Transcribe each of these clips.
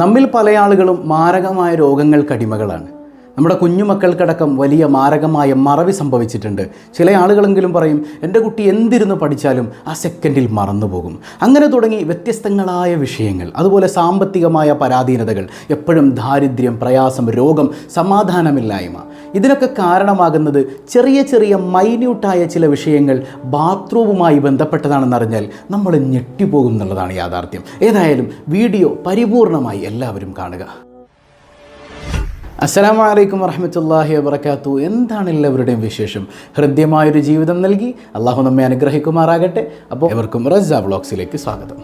നമ്മിൽ പല ആളുകളും മാരകമായ രോഗങ്ങൾക്കടിമകളാണ് നമ്മുടെ കുഞ്ഞുമക്കൾക്കടക്കം വലിയ മാരകമായ മറവി സംഭവിച്ചിട്ടുണ്ട്. ചില ആളുകളെങ്കിലും പറയും എന്റെ കുട്ടി എന്തിരുന്ന് പഠിച്ചാലും ആ സെക്കൻഡിൽ മറന്നുപോകും. അങ്ങനെ തുടങ്ങി വ്യത്യസ്തങ്ങളായ വിഷയങ്ങൾ അതുപോലെ സാമ്പത്തികമായ പരാധീനതകൾ എപ്പോഴും ദാരിദ്ര്യം പ്രയാസം രോഗം സമാധാനമില്ലായ്മ. ഇതിനൊക്കെ കാരണമാകുന്നത് ചെറിയ ചെറിയ മൈന്യൂട്ടായ ചില വിഷയങ്ങൾ ബാത്റൂമുമായി ബന്ധപ്പെട്ടതാണെന്നറിഞ്ഞാൽ നമ്മൾ ഞെട്ടിപ്പോകും എന്നുള്ളതാണ് യാഥാർത്ഥ്യം. ഏതായാലും വീഡിയോ പരിപൂർണമായി എല്ലാവരും കാണുക. അസ്സാം വലൈക്കും വറഹമത്തല്ലാഹി വബർക്കാത്തു എന്താണ് എല്ലാവരുടെയും വിശേഷം? ഹൃദ്യമായൊരു ജീവിതം നൽകി. അള്ളാഹു നമ്മെ അനുഗ്രഹിക്കുമാറാകട്ടെ. അപ്പോൾ എവർക്കും റസ്സ ബ്ലോഗ്സിലേക്ക് സ്വാഗതം.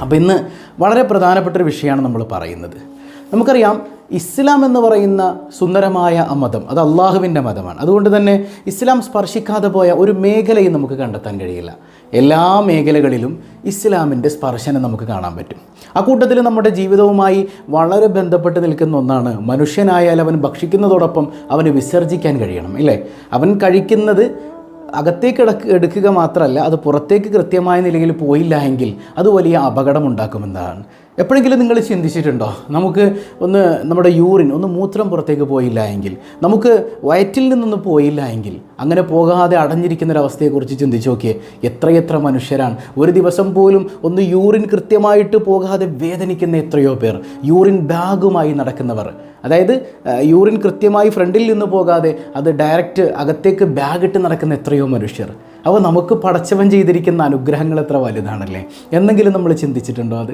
അപ്പോൾ ഇന്ന് വളരെ പ്രധാനപ്പെട്ട ഒരു വിഷയമാണ് നമ്മൾ പറയുന്നത്. നമുക്കറിയാം ഇസ്ലാം എന്ന് പറയുന്ന സുന്ദരമായ മതം അത് അള്ളാഹുവിന്റെ മതമാണ്. അതുകൊണ്ട് തന്നെ ഇസ്ലാം സ്പർശിക്കാതെ പോയ ഒരു മേഖലയും നമുക്ക് കണ്ടെത്താൻ കഴിയില്ല. എല്ലാ മേഖലകളിലും ഇസ്ലാമിന്റെ സ്പർശനം നമുക്ക് കാണാൻ പറ്റും. ആ കൂട്ടത്തിൽ നമ്മുടെ ജീവിതവുമായി വളരെ ബന്ധപ്പെട്ട് നിൽക്കുന്ന ഒന്നാണ് മനുഷ്യനായാൽ അവൻ ഭക്ഷിക്കുന്നതോടൊപ്പം അവന് വിസർജിക്കാൻ കഴിയണം ഇല്ലേ? അവൻ കഴിക്കുന്നത് അകത്തേക്ക് എടുക്ക എടുക്കുക മാത്രമല്ല അത് പുറത്തേക്ക് കൃത്യമായ നിലയിൽ പോയില്ല എങ്കിൽ അത് വലിയ അപകടമുണ്ടാക്കുമെന്നതാണ് എപ്പോഴെങ്കിലും നിങ്ങൾ ചിന്തിച്ചിട്ടുണ്ടോ? നമുക്ക് ഒന്ന് നമ്മുടെ യൂറിൻ ഒന്ന് മൂത്രം പുറത്തേക്ക് പോയില്ല എങ്കിൽ നമുക്ക് വയറ്റിൽ നിന്നൊന്ന് പോയില്ല എങ്കിൽ അങ്ങനെ പോകാതെ അടഞ്ഞിരിക്കുന്ന ഒരവസ്ഥയെക്കുറിച്ച് ചിന്തിച്ച് നോക്കിയേ എത്രയെത്ര മനുഷ്യരാണ്. ഒരു ദിവസം പോലും ഒന്ന് യൂറിൻ കൃത്യമായിട്ട് പോകാതെ വേദനിക്കുന്ന എത്രയോ പേർ യൂറിൻ ബാഗുമായി നടക്കുന്നവർ. അതായത് യൂറിൻ കൃത്യമായി ഫ്രണ്ടിൽ നിന്ന് പോകാതെ അത് ഡയറക്റ്റ് അകത്തേക്ക് ബാഗിട്ട് നടക്കുന്ന എത്രയോ മനുഷ്യർ. അപ്പോൾ നമുക്ക് പടച്ചവൻ ചെയ്തിരിക്കുന്ന അനുഗ്രഹങ്ങൾ എത്ര വലുതാണല്ലേ? എന്നെങ്കിലും നമ്മൾ ചിന്തിച്ചിട്ടുണ്ടോ അത്?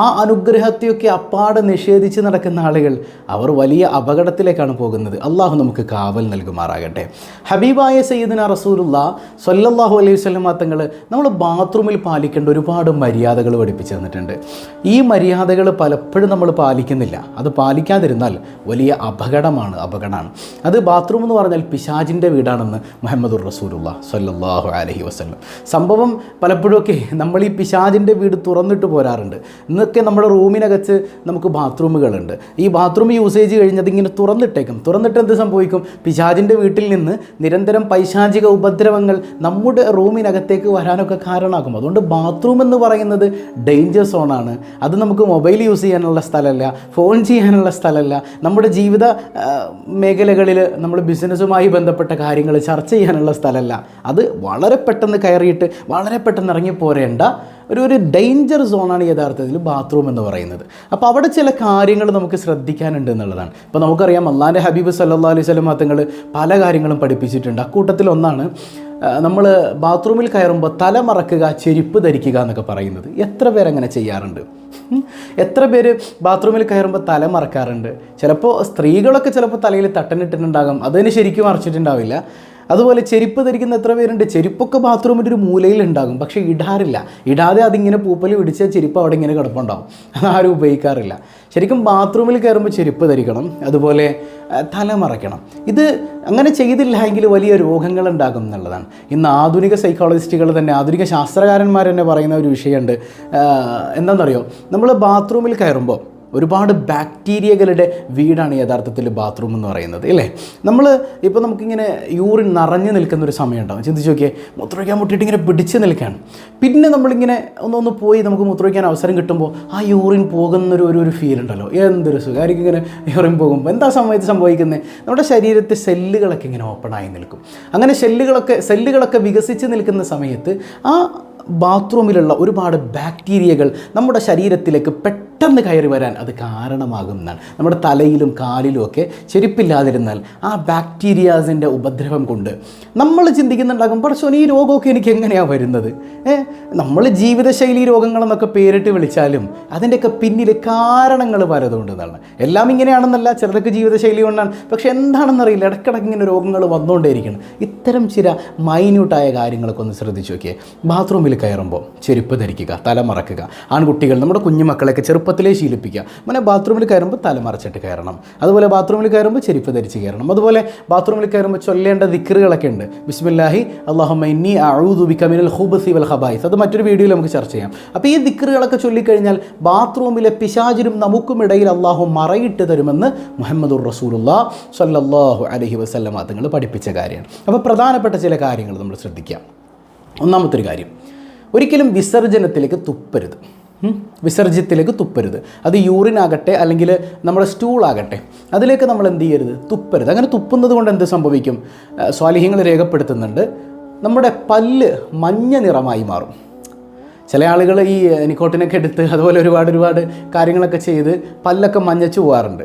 ആ അനുഗ്രഹത്തെയൊക്കെ അപ്പാടെ നിഷേധിച്ച് നടക്കുന്ന ആളുകൾ അവർ വലിയ അപകടത്തിലേക്കാണ് പോകുന്നത്. അള്ളാഹു നമുക്ക് കാവൽ നൽകുമാറാകട്ടെ. ഹബീബായ സയ്യിദിന റസൂലുള്ള സൊല്ലാഹു അലൈഹി തങ്ങൾ നമ്മൾ ബാത്റൂമിൽ പാലിക്കേണ്ട ഒരുപാട് മര്യാദകൾ പഠിപ്പിച്ചു തന്നിട്ടുണ്ട്. ഈ മര്യാദകൾ പലപ്പോഴും നമ്മൾ പാലിക്കുന്നില്ല. അത് പാലിക്കാതിരുന്നാൽ വലിയ അപകടമാണ് അപകടമാണ്. അത് ബാത്റൂം എന്ന് പറഞ്ഞാൽ പിശാജിന്റെ വീടാണെന്ന് മുഹമ്മദുർ റസൂലുള്ള സൊല്ലാഹു അലഹി വസ്ലം സംഭവം പലപ്പോഴും ഒക്കെ നമ്മൾ ഈ പിശാജിന്റെ വീട് തുറന്നിട്ട് പോരാറുണ്ട്. ഇന്നൊക്കെ നമ്മുടെ റൂമിനകത്ത് നമുക്ക് ബാത്റൂമുകളുണ്ട്. ഈ ബാത്റൂം യൂസേജ് കഴിഞ്ഞത് ഇങ്ങനെ തുറന്നിട്ടേക്കും. തുറന്നിട്ട് എന്ത് സംഭവിക്കും? പിശാജിന്റെ വീട്ടിൽ നിന്ന് നിരന്തരം പൈശാചിക ഉപദ്രവങ്ങൾ നമ്മുടെ റൂമിനകത്തേക്ക് വരാനൊക്കെ കാരണമാകും. അതുകൊണ്ട് ബാത്റൂം എന്ന് പറയുന്നത് ഡേഞ്ചർ സോണാണ്. അത് നമുക്ക് മൊബൈൽ യൂസ് ചെയ്യാനുള്ള സ്ഥലമല്ല ഫോൺ ചെയ്യാനുള്ള സ്ഥലമല്ല. നമ്മുടെ ജീവിത മേഖലകളിൽ നമ്മൾ ബിസിനസ്സുമായി ബന്ധപ്പെട്ട കാര്യങ്ങൾ ചർച്ച ചെയ്യാനുള്ള സ്ഥലമല്ല. അത് വളരെ പെട്ടെന്ന് കയറിയിട്ട് വളരെ പെട്ടെന്ന് ഇറങ്ങി പോരേണ്ട ഒരു ഒരു ഡേഞ്ചർ സോണാണ് യഥാർത്ഥത്തിൽ ബാത്റൂം എന്ന് പറയുന്നത്. അപ്പോൾ അവിടെ ചില കാര്യങ്ങൾ നമുക്ക് ശ്രദ്ധിക്കാനുണ്ട് എന്നുള്ളതാണ്. ഇപ്പോൾ നമുക്കറിയാം അള്ളാന്റെ ഹബീബ് സല്ലാ അലൈഹി സ്വലം തങ്ങൾ പല കാര്യങ്ങളും പഠിപ്പിച്ചിട്ടുണ്ട്. അക്കൂട്ടത്തിൽ ഒന്നാണ് നമ്മൾ ബാത്റൂമിൽ കയറുമ്പോൾ തല മറക്കുക ചെരുപ്പ് ധരിക്കുക എന്നൊക്കെ പറയുന്നത്. എത്ര പേരങ്ങനെ ചെയ്യാറുണ്ട്? എത്ര പേര് ബാത്റൂമിൽ കയറുമ്പോൾ തല മറക്കാറുണ്ട്? ചിലപ്പോൾ സ്ത്രീകളൊക്കെ ചിലപ്പോൾ തലയിൽ തട്ടനിട്ടിട്ടുണ്ടാകും. അതിന് ശരിക്കും മറച്ചിട്ടുണ്ടാവില്ല. അതുപോലെ ചെരുപ്പ് ധരിക്കുന്ന എത്ര പേരുണ്ട്? ചെരുപ്പൊക്കെ ബാത്റൂമിന്റെ ഒരു മൂലയിൽ ഉണ്ടാകും. പക്ഷേ ഇടാറില്ല. ഇടാതെ അതിങ്ങനെ പൂപ്പൽ പിടിച്ച ചെരുപ്പ് അവിടെ ഇങ്ങനെ കിടപ്പുണ്ടാവും. ആരും ഉപയോഗിക്കാറില്ല. ശരിക്കും ബാത്റൂമിൽ കയറുമ്പോൾ ചെരുപ്പ് ധരിക്കണം. അതുപോലെ തല മറയ്ക്കണം. ഇത് അങ്ങനെ ചെയ്തില്ല എങ്കിൽ വലിയ രോഗങ്ങൾ ഉണ്ടാകും എന്നുള്ളതാണ്. ഇന്ന് ആധുനിക സൈക്കോളജിസ്റ്റുകൾ തന്നെ ആധുനിക ശാസ്ത്രകാരന്മാർ തന്നെ പറയുന്ന ഒരു വിഷയമുണ്ട്. എന്താണെന്നറിയോ? നമ്മൾ ബാത്റൂമിൽ കയറുമ്പോൾ ഒരുപാട് ബാക്ടീരിയകളുടെ വീടാണ് യഥാർത്ഥത്തിൽ ബാത്റൂം എന്ന് പറയുന്നത് അല്ലേ നമ്മൾ ഇപ്പോൾ നമുക്കിങ്ങനെ യൂറിൻ നിറഞ്ഞു നിൽക്കുന്ന ഒരു സമയം ഉണ്ടാവും ചിന്തിച്ച് നോക്കിയേ മൂത്രമൊഴിക്കാൻ മുട്ടിയിട്ട് ഇങ്ങനെ പിടിച്ച് നിൽക്കുകയാണ് പിന്നെ നമ്മളിങ്ങനെ ഒന്നൊന്ന് പോയി നമുക്ക് മൂത്രമൊഴിക്കാൻ അവസരം കിട്ടുമ്പോൾ ആ യൂറിൻ പോകുന്നൊരു ഒരു ഒരു ഫീൽ ഉണ്ടല്ലോ. എന്തൊരു സുഖമായിരിക്കും ഇങ്ങനെ യൂറിൻ പോകുമ്പോൾ എന്താ സമയത്ത് സംഭവിക്കുന്നത് നമ്മുടെ ശരീരത്തെ സെല്ലുകളൊക്കെ ഇങ്ങനെ ഓപ്പണായി നിൽക്കും. അങ്ങനെ സെല്ലുകളൊക്കെ സെല്ലുകളൊക്കെ വികസിച്ച് നിൽക്കുന്ന സമയത്ത് ആ ബാത്റൂമിലുള്ള ഒരുപാട് ബാക്ടീരിയകൾ നമ്മുടെ ശരീരത്തിലേക്ക് പെട്ടെന്ന് കയറി വരാൻ അത് കാരണമാകും എന്നാണ് നമ്മുടെ തലയിലും കാലിലും ഒക്കെ ചെരുപ്പില്ലാതിരുന്നാൽ ആ ബാക്ടീരിയാസിന്റെ ഉപദ്രവം കൊണ്ട് നമ്മൾ ചിന്തിക്കുന്നുണ്ടാകും പക്ഷേ ഈ രോഗമൊക്കെ എനിക്ക് എങ്ങനെയാണ് വരുന്നത്? നമ്മൾ ജീവിതശൈലി രോഗങ്ങളെന്നൊക്കെ പേരിട്ട് വിളിച്ചാലും അതിന്റെയൊക്കെ പിന്നിൽ കാരണങ്ങൾ പലതുകൊണ്ടെന്നാണ്. എല്ലാം ഇങ്ങനെയാണെന്നല്ല ചിലർക്ക് ജീവിതശൈലി കൊണ്ടാണ്. പക്ഷെ എന്താണെന്നറിയില്ല ഇടയ്ക്കിടയ്ക്ക് ഇങ്ങനെ രോഗങ്ങൾ വന്നുകൊണ്ടേയിരിക്കണം ഇത്തരം ചില മൈന്യൂട്ടായ കാര്യങ്ങളൊക്കെ ഒന്ന് ശ്രദ്ധിച്ചു നോക്കിയേ. ബാത്റൂമിൽ കയറുമ്പോൾ ചെരുപ്പ് ധരിക്കുക തല മറക്കുക. ആൺകുട്ടികൾ നമ്മുടെ കുഞ്ഞുമക്കളെയൊക്കെ ചെറുപ്പത്തിലേ ശീലിപ്പിക്കുക. അങ്ങനെ ബാത്റൂമിൽ കയറുമ്പോൾ തല മറച്ചിട്ട് കയറണം. അതുപോലെ ബാത്റൂമിൽ കയറുമ്പോൾ ചെരുപ്പ് ധരിച്ച് കയറണം. അതുപോലെ ബാത്റൂമിൽ കയറുമ്പോൾ ചൊല്ലേണ്ട ദിക്കറുകളൊക്കെ ഉണ്ട്. ബിസ്മില്ലാഹി അള്ളാഹുമ്മ ഇന്നി അഊദുബിക മിനൽ ഖുബസി വൽ ഹബായിസ് അത് മറ്റൊരു വീഡിയോയിൽ നമുക്ക് ചർച്ച ചെയ്യാം. അപ്പോൾ ഈ ദിക്കറുകളൊക്കെ ചൊല്ലിക്കഴിഞ്ഞാൽ ബാത്റൂമിലെ പിശാചിനും നമുക്കുമിടയിൽ അള്ളാഹു മറയിട്ട് തരുമെന്ന് മുഹമ്മദുർ റസൂലുള്ള സല്ലല്ലാഹു അലഹി വസല്ലമ തങ്ങൾ പഠിപ്പിച്ച കാര്യമാണ്. അപ്പോൾ പ്രധാനപ്പെട്ട ചില കാര്യങ്ങൾ നമ്മൾ ശ്രദ്ധിക്കാം. ഒന്നാമത്തെ ഒരു കാര്യം. ഒരിക്കലും വിസർജനത്തിലേക്ക് തുപ്പരുത്? വിസർജ്യത്തിലേക്ക് തുപ്പരുത്. അത് യൂറിൻ ആകട്ടെ അല്ലെങ്കിൽ നമ്മുടെ സ്റ്റൂൾ ആകട്ടെ. അതിലേക്ക് നമ്മൾ എന്ത് ചെയ്യരുത്? തുപ്പരുത്. അങ്ങനെ തുപ്പുന്നത് കൊണ്ട് എന്ത് സംഭവിക്കും? സ്വാലിഹ്യങ്ങൾ രേഖപ്പെടുത്തുന്നുണ്ട്. നമ്മുടെ പല്ല് മഞ്ഞ നിറമായി മാറും. ചില ആളുകൾ ഈ നിക്കോട്ടിനൊക്കെ എടുത്ത് അതുപോലെ ഒരുപാട് ഒരുപാട് കാര്യങ്ങളൊക്കെ ചെയ്ത് പല്ലൊക്കെ മഞ്ഞച്ചു പോകാറുണ്ട്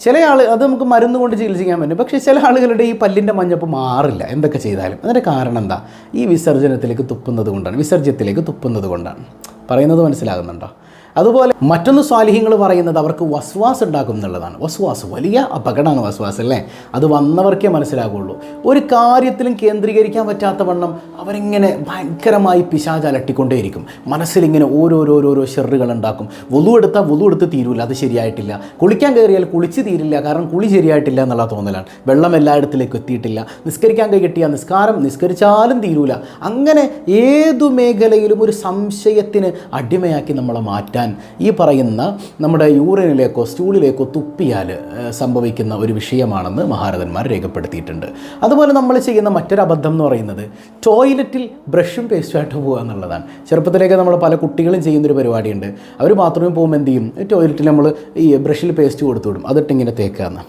ചില ആൾ അത് നമുക്ക് മരുന്ന് കൊണ്ട് ചികിത്സിക്കാൻ പറ്റും. പക്ഷേ ചില ആളുകളുടെ ഈ പല്ലിന്റെ മഞ്ഞപ്പ് മാറില്ല. എന്തൊക്കെ ചെയ്താലും. അതിന്റെ കാരണം എന്താ? ഈ വിസർജനത്തിലേക്ക് തുപ്പുന്നത് കൊണ്ടാണ്. വിസർജ്യത്തിലേക്ക് തുപ്പുന്നത് കൊണ്ടാണ്. പറയുന്നത് മനസ്സിലാകുന്നുണ്ടോ? അതുപോലെ മറ്റൊന്ന് സ്വാലിഹ്യങ്ങൾ പറയുന്നത് അവർക്ക് വസ്വാസ് ഉണ്ടാക്കും എന്നുള്ളതാണ്. വസ്വാസ് വലിയ അപകടമാണ് വസ്വാസ് അല്ലേ? അത് വന്നവർക്കേ മനസ്സിലാകുള്ളൂ. ഒരു കാര്യത്തിലും കേന്ദ്രീകരിക്കാൻ പറ്റാത്ത വണ്ണം അവരിങ്ങനെ ഭയങ്കരമായി പിശാജ് അലട്ടിക്കൊണ്ടേയിരിക്കും. മനസ്സിലിങ്ങനെ ഓരോരോരോരോ ഷെറുകൾ ഉണ്ടാക്കും. വലു എടുത്താൽ വലു എടുത്ത് തീരൂല അത് ശരിയായിട്ടില്ല. കുളിക്കാൻ കയറിയാൽ കുളിച്ച് തീരില്ല കാരണം കുളി ശരിയായിട്ടില്ല എന്നുള്ള തോന്നലാണ്. വെള്ളം എല്ലായിടത്തിലേക്കും എത്തിയിട്ടില്ല. നിസ്കരിക്കാൻ കൈ കിട്ടിയ നിസ്കാരം നിസ്കരിച്ചാലും തീരൂല. അങ്ങനെ ഏതു മേഖലയിലും ഒരു സംശയത്തിന് അടിമയാക്കി നമ്മളെ മാറ്റാൻ ഈ പറയുന്ന നമ്മുടെ യൂറിനിലേക്കോ സ്റ്റൂളിലേക്കോ തുപ്പിയാൽ സംഭവിക്കുന്ന ഒരു വിഷയമാണെന്ന് മഹാരഥന്മാർ രേഖപ്പെടുത്തിയിട്ടുണ്ട്. അതുപോലെ നമ്മൾ ചെയ്യുന്ന മറ്റൊരു അബദ്ധം എന്ന് പറയുന്നത് ടോയ്ലറ്റിൽ ബ്രഷും പേസ്റ്റുമായിട്ട് പോകുക എന്നുള്ളതാണ്. ചെറുപ്പത്തിലേക്ക് നമ്മൾ പല കുട്ടികളും ചെയ്യുന്നൊരു പരിപാടിയുണ്ട്. അവർ ബാത്റൂമിൽ പോകുമ്പോൾ എന്ത് ചെയ്യും? ടോയ്ലറ്റിൽ നമ്മൾ ഈ ബ്രഷിൽ പേസ്റ്റ് കൊടുത്തു വിടും. അതിട്ട് ഇങ്ങനെ തേക്കാന്ന്.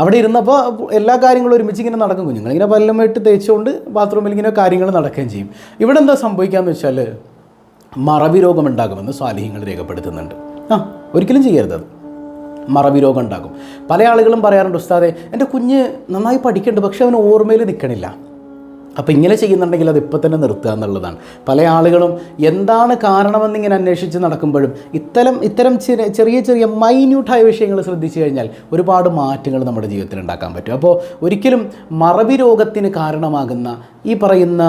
അവിടെ ഇരുന്നപ്പോൾ എല്ലാ കാര്യങ്ങളും ഒരുമിച്ച് ഇങ്ങനെ നടക്കും. കുഞ്ഞുങ്ങൾ ഇങ്ങനെ പല്ലമായിട്ട് തേച്ചുകൊണ്ട് ബാത്റൂമിൽ ഇങ്ങനെ കാര്യങ്ങൾ നടക്കുകയും ചെയ്യും. ഇവിടെ എന്താ സംഭവിക്കുക എന്ന് വെച്ചാൽ മറവി രോഗമുണ്ടാകുമെന്ന് സ്വാലിഹ്യങ്ങൾ രേഖപ്പെടുത്തുന്നുണ്ട്. ആ ഒരിക്കലും ചെയ്യരുത് അത്. മറവി രോഗം ഉണ്ടാകും പല ആളുകളും പറയാറുണ്ട് ഉസ്താദെ എന്റെ കുഞ്ഞ് നന്നായി പഠിക്കുന്നുണ്ട് പക്ഷെ അവന് ഓർമ്മയിൽ നിൽക്കണില്ല. അപ്പോൾ ഇങ്ങനെ ചെയ്യുന്നുണ്ടെങ്കിൽ അത് ഇപ്പം തന്നെ നിർത്തുക എന്നുള്ളതാണ്. പല ആളുകളും എന്താണ് കാരണമെന്നിങ്ങനെ അന്വേഷിച്ച് നടക്കുമ്പോഴും ഇത്തരം ഇത്തരം ചെറിയ ചെറിയ മൈന്യൂട്ടായ വിഷയങ്ങൾ ശ്രദ്ധിച്ചു കഴിഞ്ഞാൽ ഒരുപാട് മാറ്റങ്ങൾ നമ്മുടെ ജീവിതത്തിൽ ഉണ്ടാക്കാൻ പറ്റും. അപ്പോൾ ഒരിക്കലും മറവി രോഗത്തിന് കാരണമാകുന്ന ഈ പറയുന്ന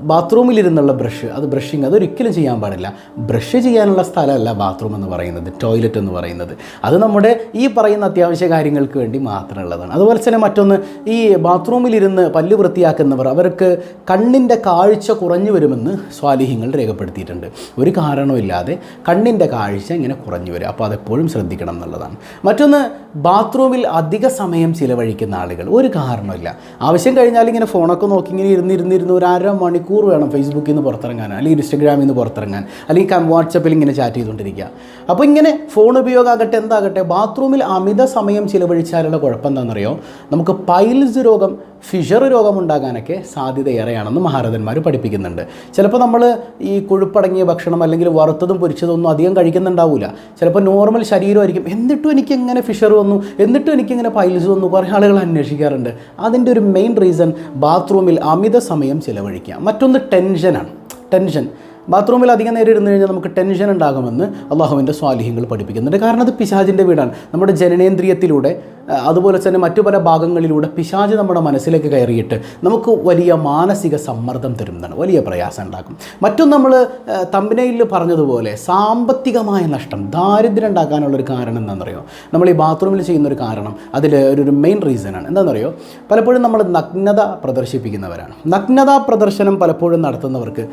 ബാത്റൂമിലിരുന്നുള്ള ബ്രഷ് അത് ബ്രഷിങ് അതൊരിക്കലും ചെയ്യാൻ പാടില്ല. ബ്രഷ് ചെയ്യാനുള്ള സ്ഥലമല്ല ബാത്റൂം എന്ന് പറയുന്നത് ടോയ്ലറ്റ് എന്ന് പറയുന്നത്. അത് നമ്മുടെ ഈ പറയുന്ന അത്യാവശ്യ കാര്യങ്ങൾക്ക് വേണ്ടി മാത്രമുള്ളതാണ്. അതുപോലെ തന്നെ മറ്റൊന്ന് ഈ ബാത്റൂമിലിരുന്ന് പല്ല് വൃത്തിയാക്കുന്നവർ അവർക്ക് കണ്ണിന്റെ കാഴ്ച കുറഞ്ഞു വരുമെന്ന് സ്വാലിഹ്യങ്ങൾ രേഖപ്പെടുത്തിയിട്ടുണ്ട്. ഒരു കാരണവുമില്ലാതെ കണ്ണിന്റെ കാഴ്ച ഇങ്ങനെ കുറഞ്ഞു വരും. അപ്പോൾ അതെപ്പോഴും ശ്രദ്ധിക്കണം എന്നുള്ളതാണ്. മറ്റൊന്ന് ബാത്റൂമിൽ അധിക സമയം ചിലവഴിക്കുന്ന ആളുകൾ. ഒരു കാരണമില്ല ആവശ്യം കഴിഞ്ഞാൽ ഇങ്ങനെ ഫോണൊക്കെ നോക്കി ഇങ്ങനെ ഇരുന്നിരുന്നിരുന്ന് ഒരു അര മണിക്കൂർ വേണം ഫേസ്ബുക്കിൽ നിന്ന് പുറത്തിറങ്ങാൻ അല്ലെങ്കിൽ ഇൻസ്റ്റഗ്രാമിൽ നിന്ന് പുറത്തിറങ്ങാൻ അല്ലെങ്കിൽ വാട്സപ്പിൽ ഇങ്ങനെ ചാറ്റ് ചെയ്തുകൊണ്ടിരിക്കുക. അപ്പോൾ ഇങ്ങനെ ഫോൺ ഉപയോഗമാകട്ടെ എന്താകട്ടെ ബാത്റൂമിൽ അമിത സമയം ചിലവഴിച്ചാലുള്ള കുഴപ്പം എന്താണെന്നറിയോ? നമുക്ക് പൈൽസ് രോഗം ഫിഷർ രോഗം ഉണ്ടാകാനൊക്കെ സാധ്യത ഏറെയാണെന്ന് മഹാരഥന്മാർ പഠിപ്പിക്കുന്നുണ്ട്. ചിലപ്പോൾ നമ്മൾ ഈ കൊഴുപ്പടങ്ങിയ ഭക്ഷണം അല്ലെങ്കിൽ വറുത്തതും പൊരിച്ചതും ഒന്നും അധികം കഴിക്കുന്നുണ്ടാവില്ല ചിലപ്പോൾ നോർമൽ ശരീരമായിരിക്കും. എന്നിട്ടും എനിക്ക് എങ്ങനെ ഫിഷർ വന്നു? എന്നിട്ടും എനിക്കിങ്ങനെ പൈൽസ് വന്നു? കുറേ ആളുകൾ അന്വേഷിക്കാറുണ്ട്. അതിന്റെ ഒരു മെയിൻ റീസൺ ബാത്റൂമിൽ അമിത സമയം ചിലവഴിക്കുക. മറ്റൊന്ന് ടെൻഷനാണ് ടെൻഷൻ ബാത്റൂമിൽ അധികം നേരം ഇരുന്ന് കഴിഞ്ഞാൽ നമുക്ക് ടെൻഷൻ ഉണ്ടാകുമെന്ന് അള്ളാഹുവിന്റെ സ്വാലിഹ്യങ്ങൾ പഠിപ്പിക്കുന്നുണ്ട്. കാരണം അത് പിശാജിന്റെ വീടാണ്. നമ്മുടെ ജനനേന്ദ്രിയത്തിലൂടെ അതുപോലെ തന്നെ മറ്റു പല ഭാഗങ്ങളിലൂടെ പിശാജ് നമ്മുടെ മനസ്സിലേക്ക് കയറിയിട്ട് നമുക്ക് വലിയ മാനസിക സമ്മർദ്ദം തരുന്നതാണ്. വലിയ പ്രയാസം ഉണ്ടാക്കും. മറ്റും നമ്മൾ തമ്പനയിൽ പറഞ്ഞതുപോലെ സാമ്പത്തികമായ നഷ്ടം ദാരിദ്ര്യം ഉണ്ടാക്കാനുള്ളൊരു കാരണം എന്താണെന്നറിയോ? നമ്മൾ ഈ ബാത്റൂമിൽ ചെയ്യുന്ന ഒരു കാരണം അതിൽ ഒരു മെയിൻ റീസണാണ് എന്താണെന്നറിയോ? പലപ്പോഴും നമ്മൾ നഗ്നത പ്രദർശിപ്പിക്കുന്നവരാണ്. നഗ്നതാ പ്രദർശനം പലപ്പോഴും നടത്തുന്നവർക്ക്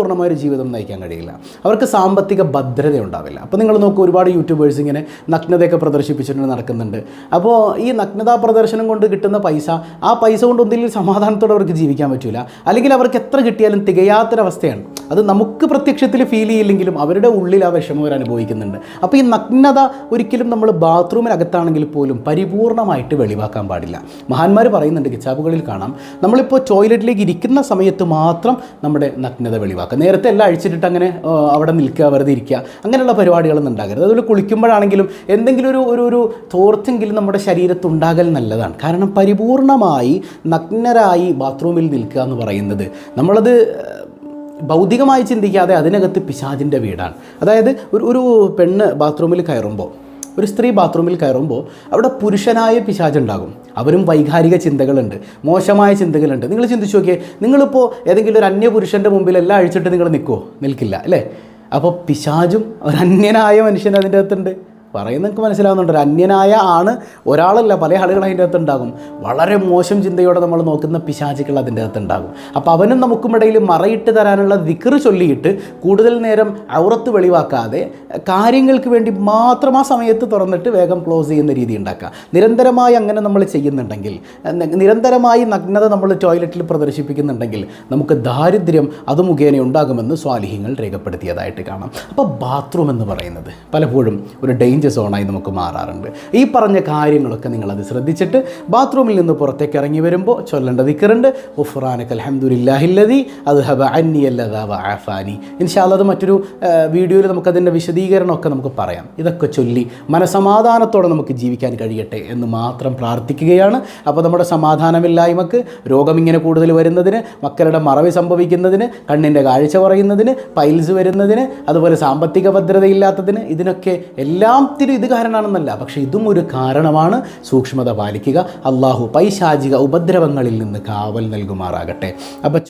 സമാധാനപൂർണമായ ഒരു ജീവിതം നയിക്കാൻ കഴിയില്ല. അവർക്ക് സാമ്പത്തിക ഭദ്രത ഉണ്ടാവില്ല അപ്പോൾ നിങ്ങൾ നോക്കൂ ഒരുപാട് യൂട്യൂബേഴ്സ് ഇങ്ങനെ നഗ്നതയൊക്കെ പ്രദർശിപ്പിച്ചിട്ട് നടക്കുന്നുണ്ട്. അപ്പോൾ ഈ നഗ്നതാ പ്രദർശനം കൊണ്ട് കിട്ടുന്ന പൈസ ആ പൈസ കൊണ്ട് ഒന്നിലും സമാധാനത്തോടെ അവർക്ക് ജീവിക്കാൻ പറ്റില്ല അല്ലെങ്കിൽ അവർക്ക് എത്ര കിട്ടിയാലും തികയാത്തൊരവസ്ഥയാണ്. അത് നമുക്ക് പ്രത്യക്ഷത്തിൽ ഫീൽ ചെയ്യില്ലെങ്കിലും അവരുടെ ഉള്ളിൽ ആ വിഷമം അവർ അനുഭവിക്കുന്നുണ്ട്. അപ്പോൾ ഈ നഗ്നത ഒരിക്കലും നമ്മൾ ബാത്റൂമിനകത്താണെങ്കിൽ പോലും പരിപൂർണമായിട്ട് വെളിവാക്കാൻ പാടില്ല. മഹാന്മാർ പറയുന്നുണ്ട് കിച്ചാബുകളിൽ കാണാം. നമ്മളിപ്പോൾ ടോയ്ലറ്റിലേക്ക് ഇരിക്കുന്ന സമയത്ത് മാത്രം നമ്മുടെ നഗ്നത വെളിവാക്കുക നേരത്തെ എല്ലാം അഴിച്ചിട്ടിട്ട് അങ്ങനെ അവിടെ നിൽക്കുക വെറുതെ ഇരിക്കുക. അങ്ങനെയുള്ള പരിപാടികളൊന്നും ഉണ്ടാകരുത്. അതുപോലെ കുളിക്കുമ്പോഴാണെങ്കിലും എന്തെങ്കിലും ഒരു ഒരു ഒരു തോർത്തെങ്കിലും നമ്മുടെ ശരീരത്ത് ഉണ്ടാകൽ നല്ലതാണ്. കാരണം പരിപൂർണമായി നഗ്നരായി ബാത്റൂമിൽ നിൽക്കുക എന്ന് പറയുന്നത് നമ്മളത് ഭൗതികമായി ചിന്തിക്കാതെ അതിനകത്ത് പിശാചിന്റെ വീടാണ്. അതായത് ഒരു ഒരു പെണ്ണ് ബാത്റൂമിൽ കയറുമ്പോൾ ഒരു സ്ത്രീ ബാത്റൂമിൽ കയറുമ്പോൾ അവിടെ പുരുഷനായ പിശാചുണ്ടാകും അവരും വൈകാരിക ചിന്തകളുണ്ട് മോശമായ ചിന്തകളുണ്ട്. നിങ്ങൾ ചിന്തിച്ചു നോക്കിയേ നിങ്ങളിപ്പോൾ ഏതെങ്കിലും ഒരു അന്യപുരുഷന്റെ മുമ്പിൽ എല്ലാം അഴിച്ചിട്ട് നിങ്ങൾ നിൽക്കുമോ നിൽക്കില്ല അല്ലേ? അപ്പോൾ പിശാചും ഒരു അന്യനായ മനുഷ്യൻ അതിന്റെ അകത്തുണ്ട്. പറയുന്നത് നിങ്ങൾക്ക് മനസ്സിലാവുന്നുണ്ട്. ഒരു അന്യനായ ആണ് ഒരാളല്ല പല ആളുകൾ അതിന്റെ അകത്ത് ഉണ്ടാകും. വളരെ മോശം ചിന്തയോടെ നമ്മൾ നോക്കുന്ന പിശാചികൾ അതിന്റെ അകത്ത് ഉണ്ടാകും. അപ്പോൾ അവനും നമുക്കും ഇടയിൽ മറയിട്ട് തരാനുള്ള ദിക്കറ് ചൊല്ലിയിട്ട് കൂടുതൽ നേരം ഔറത്ത് വെളിവാക്കാതെ കാര്യങ്ങൾക്ക് വേണ്ടി മാത്രം ആ സമയത്ത് തുറന്നിട്ട് വേഗം ക്ലോസ് ചെയ്യുന്ന രീതി ഉണ്ടാക്കുക. നിരന്തരമായി അങ്ങനെ നമ്മൾ ചെയ്യുന്നുണ്ടെങ്കിൽ നിരന്തരമായി നഗ്നത നമ്മൾ ടോയ്ലറ്റിൽ പ്രദർശിപ്പിക്കുന്നുണ്ടെങ്കിൽ നമുക്ക് ദാരിദ്ര്യം അത് മുഖേന ഉണ്ടാകുമെന്ന് സ്വാലിഹ്യങ്ങൾ രേഖപ്പെടുത്തിയതായിട്ട് കാണാം. അപ്പോൾ ബാത്റൂം എന്ന് പറയുന്നത് പലപ്പോഴും ഒരു ഡേഞ്ചർ സോണായി നമുക്ക് മാറാറുണ്ട്. ഈ പറഞ്ഞ കാര്യങ്ങളൊക്കെ നിങ്ങളത് ശ്രദ്ധിച്ചിട്ട് ബാത്റൂമിൽ നിന്ന് പുറത്തേക്ക് ഇറങ്ങി വരുമ്പോൾ ചൊല്ലേണ്ട ദിക്കറുണ്ട്. ഉഫ്റാനക്ക് അലഹമുല്ലാഹില്ലതി അത് ഹബ അന്നി അല്ലതാവ ആഫാനി ഇൻഷാല്ല അത് മറ്റൊരു വീഡിയോയിൽ നമുക്കതിന്റെ വിശദീകരണമൊക്കെ നമുക്ക് പറയാം. ഇതൊക്കെ ചൊല്ലി മനസമാധാനത്തോടെ നമുക്ക് ജീവിക്കാൻ കഴിയട്ടെ എന്ന് മാത്രം പ്രാർത്ഥിക്കുകയാണ്. അപ്പോൾ നമ്മുടെ സമാധാനമില്ലായ്മക്ക് രോഗം ഇങ്ങനെ കൂടുതൽ വരുന്നതിന് മക്കളുടെ മറവി സംഭവിക്കുന്നതിന് കണ്ണിന്റെ കാഴ്ച കുറയുന്നതിന് പൈൽസ് വരുന്നതിന് അതുപോലെ സാമ്പത്തിക ഭദ്രതയില്ലാത്തതിന് ഇതിനൊക്കെ എല്ലാത്തിനും ഇത് കാരണമാണെന്നല്ല പക്ഷേ ഇതും ഒരു കാരണമാണ്. സൂക്ഷ്മത പാലിക്കുക അള്ളാഹു പൈശാചിക ഉപദ്രവങ്ങളിൽ നിന്ന് കാവൽ നൽകുമാറാകട്ടെ. അപ്പം